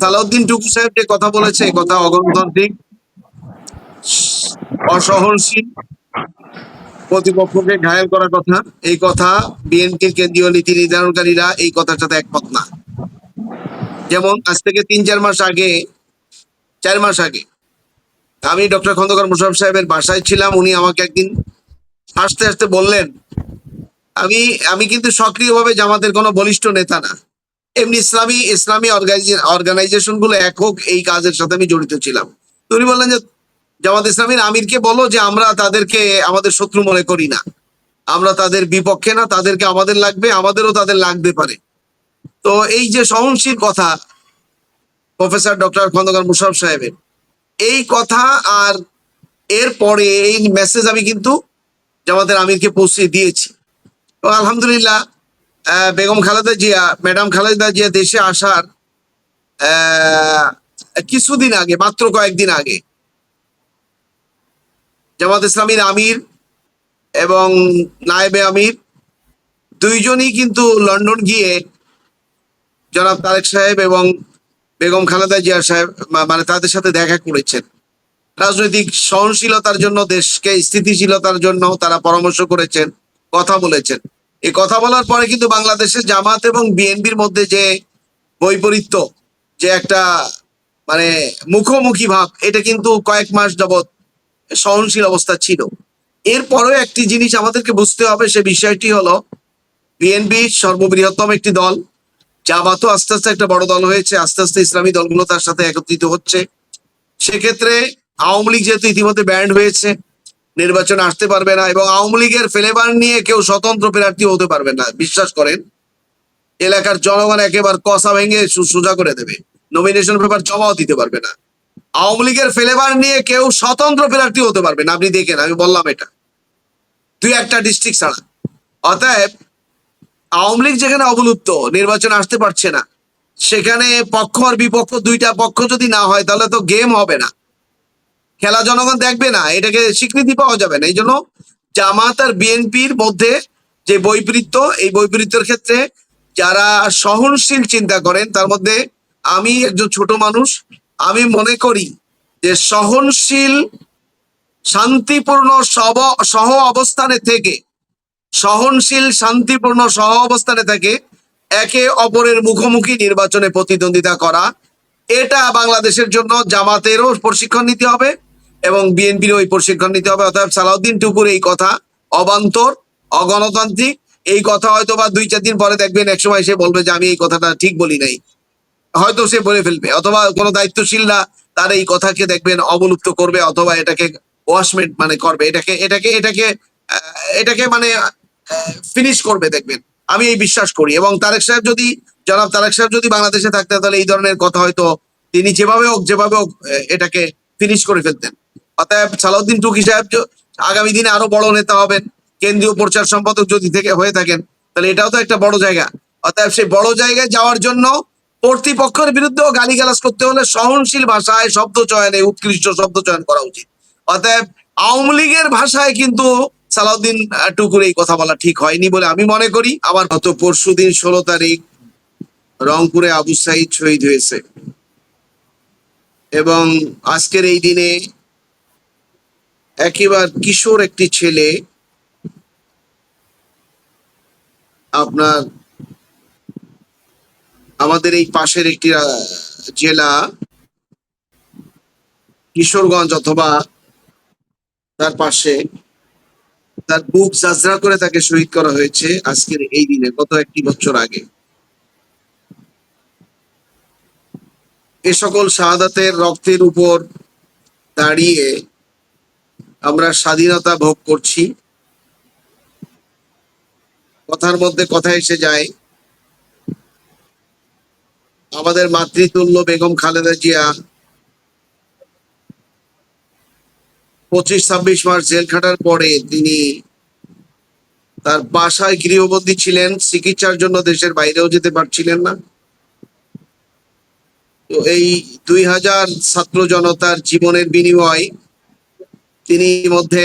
সালাউদ্দিন টুকু সাহেব যে কথা বলেছে, এই কথা অগণতান্ত্রিক। অসহনশীল। প্রতিপক্ষকে ঘায়াল করার কথা। এই কথা বিএনপির কেন্দ্রীয় নীতি নির্ধারণকারীরা এই কথার সাথে একমত না। যেমন, আজ থেকে তিন, চার মাস আগে, চার মাস আগে আমি ডক্টর খন্দকার মুশারফ সাহেবের বাসায় ছিলাম। উনি আমাকে একদিন হাসতে হাসতে বললেন, আমি আমি কিন্তু সক্রিয়ভাবে জামাতের কোনো বলিষ্ঠ নেতা না। এমনি ইসলামী ইসলামী অর্গানাইজেশনগুলো একক এই কাজের সাথে আমি জড়িত ছিলাম। তো উনি বললেন যে, জামাত ইসলামীর আমিরকে বলো যে, আমরা তাদেরকে, আমাদের শত্রু মনে করি না। আমরা তাদের বিপক্ষে না, তাদেরকে আমাদের লাগবে, আমাদেরও তাদের লাগতে পারে। তো এই যে সহনশীল কথা, প্রফেসর ডক্টর খন্দকার মুশারফ সাহেবের, এই কথা আর এর পরে এই মেসেজ আমি কিন্তু জামাতের আমিরকে পৌঁছে দিয়েছি। তো আলহামদুলিল্লাহ বেগম খালেদা জিয়া, ম্যাডাম খালেদা জিয়া দেশে আসার কিছুদিন আগে, মাত্র কয়েকদিন আগে, জামাত ইসলামীর আমির এবং নায়েবে আমির দুইজনই কিন্তু লন্ডন গিয়ে জনাব তারেক সাহেব এবং বেগম খালেদা জিয়া সাহেব মানে তাদের সাথে দেখা করেছেন। রাজনৈতিক সহনশীলতার জন্য, দেশকে স্থিতিশীলতার জন্য তারা পরামর্শ করেছেন, কথা বলেছেন। এই কথা বলার পরে কিন্তু বাংলাদেশের জামাত এবং বিএনপির মধ্যে যে বৈপরীত্য, যে একটা মানে মুখোমুখি ভাব, এটা কিন্তু কয়েক মাস যাবৎ সহনশীল অবস্থা ছিল। এরপরেও একটি জিনিস আমাদেরকে বুঝতে হবে, সে বিষয়টি হলো বিএনপি সর্ববৃহত্তম একটি দল। জামাতও আস্তে আস্তে একটা বড় দল হয়েছে, আস্তে আস্তে ইসলামী দলগুলো তার সাথে একত্রিত হচ্ছে। সেক্ষেত্রে আওয়ামী লীগ যেহেতু ইতিমধ্যে ব্যান্ড হয়েছে নির্বাচনে আসতে পারবে না এবং আওয়ামী লীগের ফেলেবার নিয়ে কেউ স্বতন্ত্র প্রার্থী হতে পারবে না। বিশ্বাস করেন, এলাকার জনগণ একেবারে কষা ভেঙে সোজা করে দেবে। নমিনেশন পেপার জমাও দিতে পারবে না। আওয়ামী লীগের ফেলেবার নিয়ে কেউ স্বতন্ত্র প্রার্থী হতে পারবে না। আপনি দেখেন, আমি বললাম এটা। দুই একটা ডিস্ট্রিক্ট ছাড়া। অতএব, আওয়ামী লীগ যেখানে অবলুপ্ত, নির্বাচন আসতে পারছে না, সেখানে পক্ষ আর বিপক্ষ, দুইটা পক্ষ যদি না হয়, তাহলে তো গেম হবে না। খেলা জনগণ দেখবে না, এটাকে স্বীকৃতি পাওয়া যাবে না। এই জন্য জামাত আর বিএনপির মধ্যে যে বৈপরীত্য, এই বৈপরীত্যের ক্ষেত্রে যারা সহনশীল চিন্তা করেন, তার মধ্যে আমি একজন ছোট মানুষ, আমি মনে করি যে সহনশীল, শান্তিপূর্ণ সব, সহ অবস্থানে থেকে, সহনশীল, শান্তিপূর্ণ সহ অবস্থানে থেকে একে অপরের মুখোমুখি নির্বাচনে প্রতিদ্বন্দ্বিতা করা, এটা বাংলাদেশের জন্য জামাতেরও প্রশিক্ষণ নিতে হবে। এবং বিএনপির ওই প্রশিক্ষণ নিতে হবে। অতএব সালাউদ্দিন টুকুর এই কথা অবান্তর, অগণতান্ত্রিক। এই কথা হয়তো বা দুই, চার দিন পরে দেখবেন একসময় সে বলবে যে, আমি এই কথাটা ঠিক বলি নাই। হয়তো সে বলে ফেলবে। অথবা কোনো দায়িত্বশীলরা তার এই কথাকে দেখবেন অবলুপ্ত করবে অথবা এটাকে ওয়াশমেন্ট মানে করবে। এটাকে এটাকে এটাকে এটাকে মানে ফিনিশ করবে দেখবেন। আমি এই বিশ্বাস করি। এবং তারেক সাহেব যদি, জনাব তারেক সাহেব যদি বাংলাদেশে থাকতেন, তাহলে এই ধরনের কথা হয়তো তিনি যেভাবে হোক যেভাবে হোক এটাকে ফিনিশ করে ফেলতেন। অতএব সালাউদ্দিন টুকি সাহেব আগামী দিনে আরও বড় নেতা হবেন, কেন্দ্রীয় প্রচার সম্পাদক যদি থেকে হয়ে থাকেন, তাহলে এটাও তো একটা বড় জায়গা। অতএব সেই বড় জায়গায় যাওয়ার জন্য কর্তৃপক্ষের বিরুদ্ধেও গালিগালাজ করতে হলে সহনশীল ভাষায় শব্দ চয়নে, উৎকৃষ্ট শব্দ চয়ন করা উচিত। অতএব আওয়ামী লীগের ভাষায় কিন্তু সালাউদ্দিন টুকুর এই কথা বলা ঠিক হয়নি বলে আমি মনে করি। আবার গত পরশু দিন ষোলো তারিখ রংপুরে আবু সাইদ শহীদ হয়েছে। এবং আজকের এই দিনে একেবারে কিশোর একটি ছেলে আপনার আমাদের এই পাশের একটি জেলা কিশোরগঞ্জ অথবা তার পাশে তার বুক যাত্রা করে তাকে শহীদ করা হয়েছে আজকের এই দিনে, গত একটি বছর আগে। এ সকল শাহাদাতের রক্তের উপর দাঁড়িয়ে আমরা স্বাধীনতা ভোগ করছি। কথার মধ্যে কথা এসে যায়। আমাদের মাতৃতুল্য বেগম খালেদা জিয়া পঁচিশ ছাব্বিশ মাস জেল খাটার পরে তিনি তার বাসায় গৃহবন্দী ছিলেন, চিকিৎসার জন্য দেশের বাইরেও যেতে পারছিলেন না। তো এই দুই হাজার ছাত্র জনতার জীবনের বিনিময় তিনি মধ্যে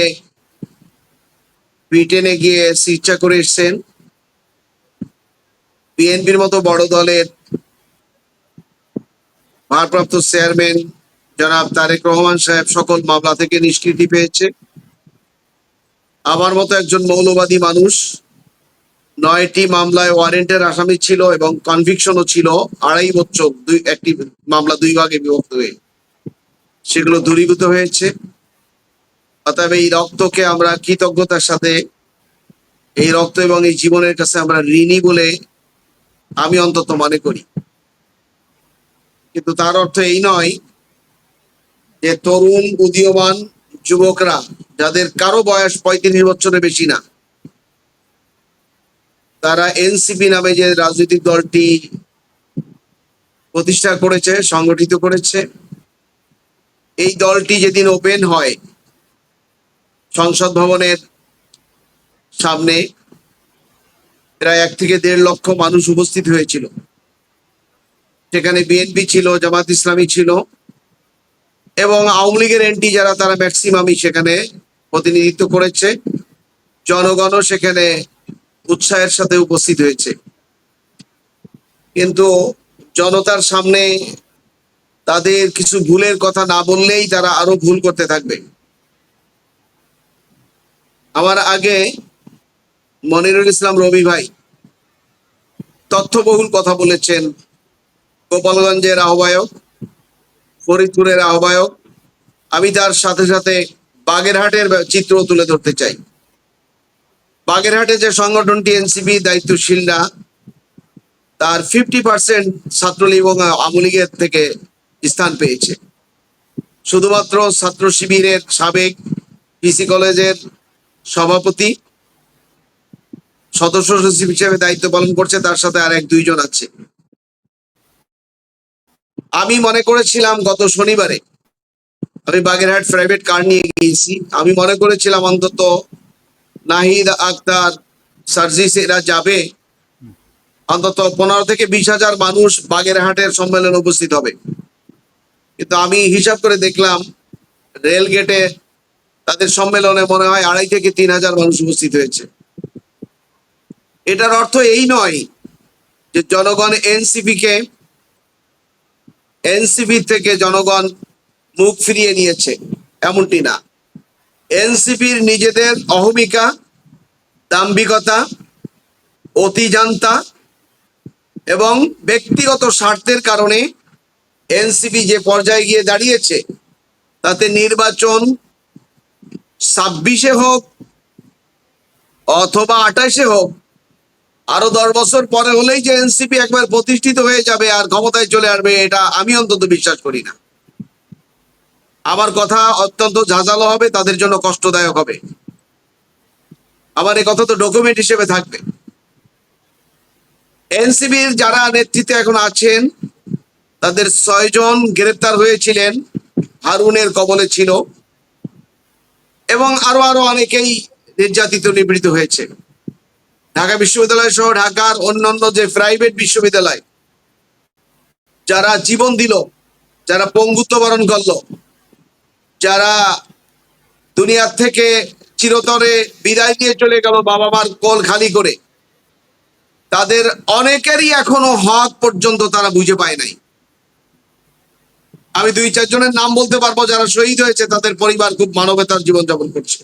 ব্রিটেনে গিয়ে চিকিৎসা করে এসছেন। বিএনপির মতো বড় দলের ভারপ্রাপ্ত চেয়ারম্যান জনাব তারেক রহমান সাহেব সকল মামলা থেকে নিষ্কৃতি পেয়েছে। আমার মতো একজন মৌলবাদী মানুষ, নয়টি মামলায় ওয়ারেন্টের আসামি ছিল এবং কনভিকশনও ছিল আড়াই বছর, দুই, একটি মামলা দুই ভাগে বিভক্ত হয়ে। সেগুলো দূরীভূত হয়েছে। অতএব এই রক্তকে আমরা কৃতজ্ঞতার সাথে, এই রক্ত এবং এই জীবনের কাছে আমরা ঋণী বলে আমি অন্তত মনে করি। কিন্তু তার অর্থ এই নয় যে তরুণ, উদীয়মান যুবকরা, যাদের কারও বয়স পঁয়ত্রিশ বছরের বেশি না, তারা এনসিপি নামে যে রাজনৈতিক দলটি প্রতিষ্ঠা করেছে, সংগঠিত করেছে, এই দলটি যেদিন ওপেন হয় সংসদ ভবনের সামনে প্রায় এক থেকে দেড় লক্ষ মানুষ উপস্থিত হয়েছিল। সেখানে বিএনপি ছিল, জামাত ইসলামী ছিল এবং আওয়ামী লীগের এন্টি যারা, তারা ম্যাক্সিমামই সেখানে প্রতিনিধিত্ব করেছে। জনগণও সেখানে উৎসাহের সাথে উপস্থিত হয়েছে। কিন্তু জনতার সামনে তাদের কিছু ভুলের কথা না বললেই তারা আরও ভুল করতে থাকবে। আমার আগে মনিরুল ইসলাম রবি ভাই তথ্যবহুল কথা বলেছেন। গোপালগঞ্জের আহ্বায়ক, ফরিদপুরের আহ্বায়ক। আমি তার সাথে সাথে বাগেরহাটের চিত্র তুলে ধরতে চাই। বাগেরহাটে যে সংগঠনটি এনসিপি দায়িত্বশীলরা তার ফিফটি পার্সেন্ট ছাত্রলীগ এবং আওয়ামী লীগের থেকে স্থান পেয়েছে। শুধুমাত্র ছাত্র শিবিরের সাবেক পিসি কলেজের সভাপতি, সদস্য সচিব হিসেবে দায়িত্ব পালন করছে, তার সাথে আর এক দুইজন আছে। আমি মনে করেছিলাম গত শনিবারে আমি বাগেরহাট প্রাইভেট কার নিয়ে গিয়েছি। আমি মনে করেছিলাম অন্তত নাহিদ আক্তার সার্জিস এরা যাবে। অন্তত পনেরো থেকে বিশ হাজার মানুষ বাগেরহাটের সম্মেলনে উপস্থিত হবে। কিন্তু আমি হিসাব করে দেখলাম রেল গেটে তাদের সম্মেলনে মনে হয় আড়াই থেকে তিন হাজার মানুষ উপস্থিত হয়েছে। এটার অর্থ এই নয় যে জনগণ এনসিপি কে, এনসিপি থেকে জনগণ মুখ ফিরিয়ে নিয়েছে, এমনটি না। এনসিপির নিজেদের অহমিকা, দাম্ভিকতা, অতিজান্তা এবং ব্যক্তিগত স্বার্থের কারণে এনসিপি যে পর্যায়ে গিয়ে দাঁড়িয়েছে, তাতে নির্বাচন ছাব্বিশে হোক, অথবা আঠাশে হোক, আরও দশ বছর পরে হলেই যে এনসিপি একবার প্রতিষ্ঠিত হয়ে যাবে আর ক্ষমতায় চলে আসবে, এটা আমি অন্তত বিশ্বাস করি না। আমার কথা অত্যন্ত ঝাঁঝালো হবে, তাদের জন্য কষ্টদায়ক হবে। আমার এই কথা তো ডকুমেন্ট হিসেবে থাকবে। এনসিবির যারা নেতৃত্বে এখন আছেন, তাদের ছয়জন গ্রেপ্তার হয়েছিলেন, হারুনের কবলে ছিল। এবং আরও আরও অনেকেই নির্যাতিত নিবৃত হয়েছে। ঢাকা বিশ্ববিদ্যালয় সহ ঢাকার অন্যান্য যে প্রাইভেট বিশ্ববিদ্যালয়, যারা জীবন দিল, যারা পঙ্গুত্ব বরণ করল, যারা দুনিয়ার থেকে চিরতরে বিদায় নিয়ে চলে গেল বাবা মার কোল খালি করে, তাদের অনেকেরই এখনও হক পর্যন্ত তারা বুঝে পায় নাই। আমি দুই চারজনের নাম বলতে পারব যারা শহীদ হয়েছে, তাদের পরিবার খুব মানবতার জীবনযাপন করছে।